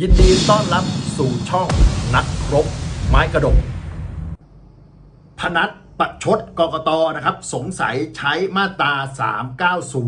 ยินดีต้อนรับสู่ช่องนักรบไม้กระดกพนัท ประชดกกตนะครับ สงสัยใช้มาตรา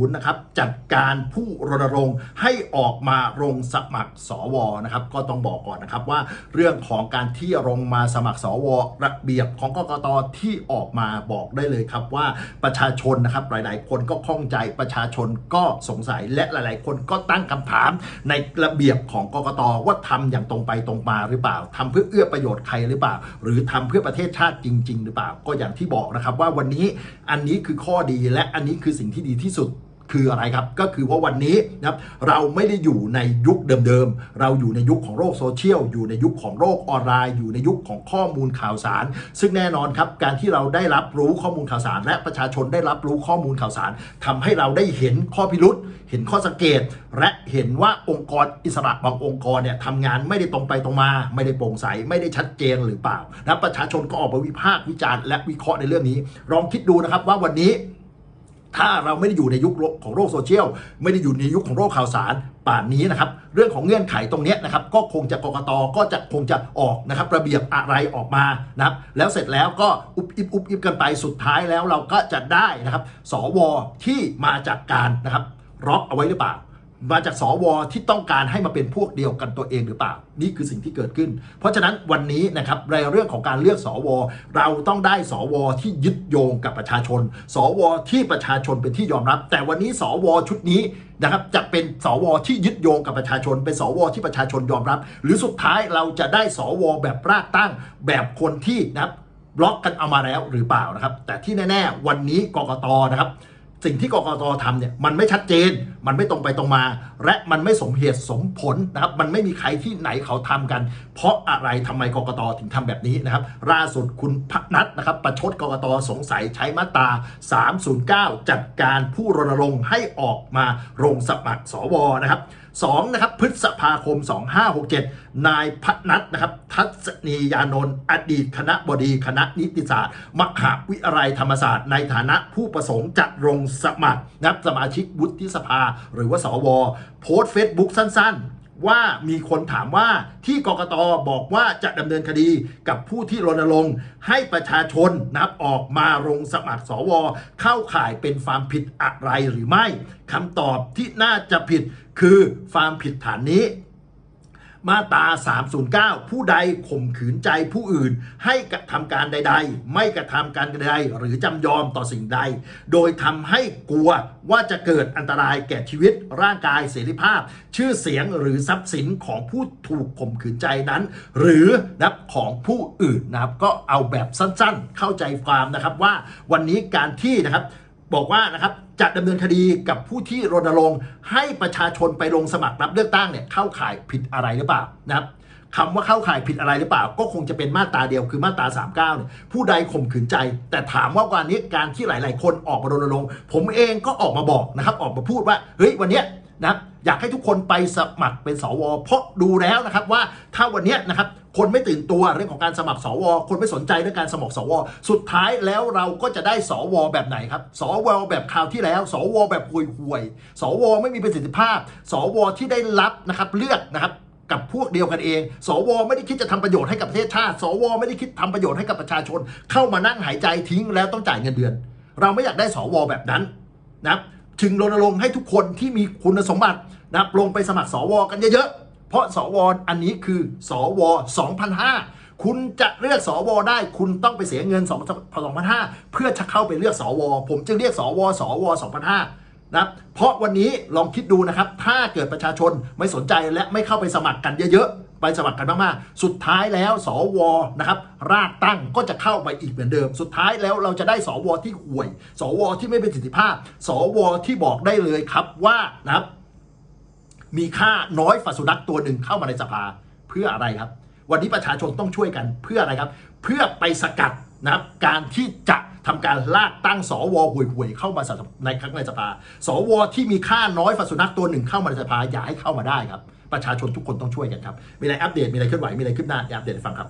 390 นะครับ จัดการผู้รณรงค์ให้ออกมาลงสมัครสวนะครับ ก็ต้องบอกก่อนนะครับว่าเรื่องของการที่ลงมาสมัครสวระเบียบของกกตที่ออกมาบอกได้เลยครับว่าประชาชนนะครับหลาย ๆ คนก็ข้องใจประชาชนก็สงสัยและหลาย ๆ คนก็ตั้งคำถามในระเบียบของกกตว่าทำอย่างตรงไปตรงมาหรือเปล่าทำเพื่อเอื้อประโยชน์ใครหรือเปล่า หรือทำเพื่อประเทศชาติจริง ๆ หรือเปล่าก็อย่างที่บอกนะครับว่าวันนี้อันนี้คือข้อดีและอันนี้คือสิ่งที่ดีที่สุด คืออะไรครับ ก็คือว่าวันนี้นะครับเราไม่ได้อยู่ในยุคเดิมๆ เราอยู่ในยุคของโลกโซเชียล อยู่ในยุคของโลกออนไลน์ อยู่ในยุคของข้อมูลข่าวสาร ซึ่งแน่นอนครับ การที่เราได้รับรู้ข้อมูลข่าวสาร และประชาชนได้รับรู้ข้อมูลข่าวสารทำให้เราได้เห็นข้อพิรุษเห็นข้อสังเกต และเห็นว่าองค์กรอิสระบางองค์กรเนี่ยทำงานไม่ได้ตรงไปตรงมา ไม่ได้โปร่งใสไม่ได้ชัดเจนหรือเปล่านะประชาชนก็ออกมาวิพากษ์วิจารณ์และวิเคราะห์ในเรื่องนี้ลองคิดดูนะครับว่าวันนี้ ถ้าเราไม่ได้อยู่ในยุคของโลกโซเชียลไม่ได้อยู่ในยุคของโลกข่าวสารป่านนี้นะครับ เรื่องของเงื่อนไขตรงนี้นะครับ ก็คงจะกรกตก็จะคงจะออกนะครับ ระเบียบอะไรออกมานะครับ แล้วเสร็จแล้วก็อุบอิบอุบอิบกันไปสุดท้ายแล้วเราก็จะได้นะครับ สวที่มาจากการนะครับล็อกเอาไว้หรือเปล่า มาจากสวที่ต้องการให้มาเป็นพวกเดียวกันตัวเองหรือเปล่า นี่คือสิ่งที่เกิดขึ้น เพราะฉะนั้นวันนี้นะครับในเรื่องของการเลือกสว เราต้องได้สวที่ยึดโยงกับประชาชน สวที่ประชาชนเป็นที่ยอมรับ แต่วันนี้สวชุดนี้นะครับจะเป็นสวที่ยึดโยงกับประชาชน เป็นสวที่ประชาชนยอมรับ หรือสุดท้ายเราจะได้สวแบบรากตั้งแบบคนที่นะครับบล็อกกันเอามาแล้วหรือเปล่านะครับ แต่ที่แน่ ๆ วันนี้กกตนะครับ สิ่งที่กกตทำเนี่ยมันไม่ชัดเจน มันไม่ตรงไปตรงมา และมันไม่สมเหตุสมผลนะครับ มันไม่มีใครที่ไหนเขาทำกัน เพราะอะไรทำไมกกตถึงทำแบบนี้นะครับล่าสุดคุณพนัทนะครับ ประชดกกตสงสัยใช้มาตรา 309 จัดการผู้รณรงค์ให้ออกมาลงสมัครสวนะครับ สองนะครับพฤษภาคม 2567 นายพนัทนะครับทัศนียานนท์อดีตคณะบดีคณะนิติศาสตร์ มหาวิทยาลัยธรรมศาสตร์ ในฐานะผู้ประสงค์จะลงสมัครนะครับสมาชิกวุฒิสภา หรือว่าสว โพสต์เฟซบุ๊กสั้นๆ ว่ามีคนถามว่าที่กกตบอกว่าจะดำเนินคดีกับผู้ที่รณรงค์ให้ประชาชนนับออกมาลงสมัครสว เข้าข่ายเป็นความผิดอะไรหรือไม่คำตอบที่น่าจะผิดคือความผิดฐานนี้ มาตรา309 ผู้ใดข่มขืนใจผู้อื่น ให้กระทำการใด ๆ ไม่กระทำการใด หรือจำยอมต่อสิ่งใด โดยทำให้กลัวว่าจะเกิดอันตรายแก่ชีวิต ร่างกายเสรีภาพ ชื่อเสียงหรือทรัพย์สินของผู้ถูกข่มขืนใจนั้น หรือนับของผู้อื่นนะครับก็เอาแบบสั้นๆ เข้าใจความนะครับว่าวันนี้การที่นะครับ บอกว่านะครับจะดำเนินคดีกับผู้ที่รณรงค์ให้ประชาชนไปลงสมัครรับเลือกตั้งเนี่ยเข้าข่ายผิดอะไรหรือเปล่านะครับคำว่าเข้าข่ายผิดอะไรหรือเปล่า ก็คงจะเป็นมาตราเดียวคือมาตรา 39เนี่ยผู้ใดข่มขืนใจ แต่ถามว่าวันนี้การที่หลาย ๆ คนออกมารณรงค์ผมเองก็ออกมาบอกนะครับ ออกมาพูดว่าเฮ้ยวันเนี้ยนะครับ อยากให้ทุกคนไปสมัครเป็นสว เพราะดูแล้วนะครับว่าถ้าวันนี้นะครับคนไม่ตื่นตัวเรื่องของการสมัครสว คนไม่สนใจเรื่องการสมัครสว สุดท้ายแล้วเราก็จะได้สวแบบไหนครับ สวแบบคราวที่แล้ว สวแบบห่วยห่วย สวไม่มีประสิทธิภาพ สวที่ได้รับนะครับเลือกนะครับกับพวกเดียวกันเอง สว ไม่ได้คิดจะทำประโยชน์ให้กับประเทศชาติ สว ไม่ได้คิดทำประโยชน์ให้กับประชาชน เข้ามานั่งหายใจทิ้งแล้วต้องจ่ายเงินเดือน เราไม่อยากได้สวแบบนั้นนะครับ จึงรณรงค์ให้ทุกคนที่มีคุณสมบัตินะครับลงไปสมัครสวกันเยอะๆ เพราะสวอันนี้คือสว2,005 คุณจะเลือกสวได้คุณต้องไปเสียเงิน2 2,005 เพื่อจะเข้าไปเลือกสว ผมจึงเรียกสวสว2,005นะเพราะวันนี้ลองคิดดูนะครับ ถ้าเกิดประชาชนไม่สนใจและไม่เข้าไปสมัครกันเยอะๆ ไปสมัครกันมากๆ สุดท้ายแล้วสวนะครับรากตั้งก็จะเข้าไปอีกเหมือนเดิม สุดท้ายแล้วเราจะได้สวที่ห่วย สวที่ไม่เป็นสิทธิภาพ สวที่บอกได้เลยครับว่านะครับมีค่าน้อยฝ่าสุนัขตัวหนึ่งเข้ามาในสภาเพื่ออะไรครับ วันนี้ประชาชนต้องช่วยกันเพื่ออะไรครับ เพื่อไปสกัดนะครับการที่จะ ทำการลากตั้งสวห่วยๆเข้ามาในครั้งในสภา สวที่มีค่าน้อยฝ่าสุนัขตัวหนึ่งเข้ามาในสภาอย่าให้เข้ามาได้ครับ ประชาชนทุกคนต้องช่วยกันครับ มีอะไรอัปเดตมีอะไรเคลื่อนไหวมีอะไรขึ้นหน้าอย่าอัปเดตให้ฟังครับ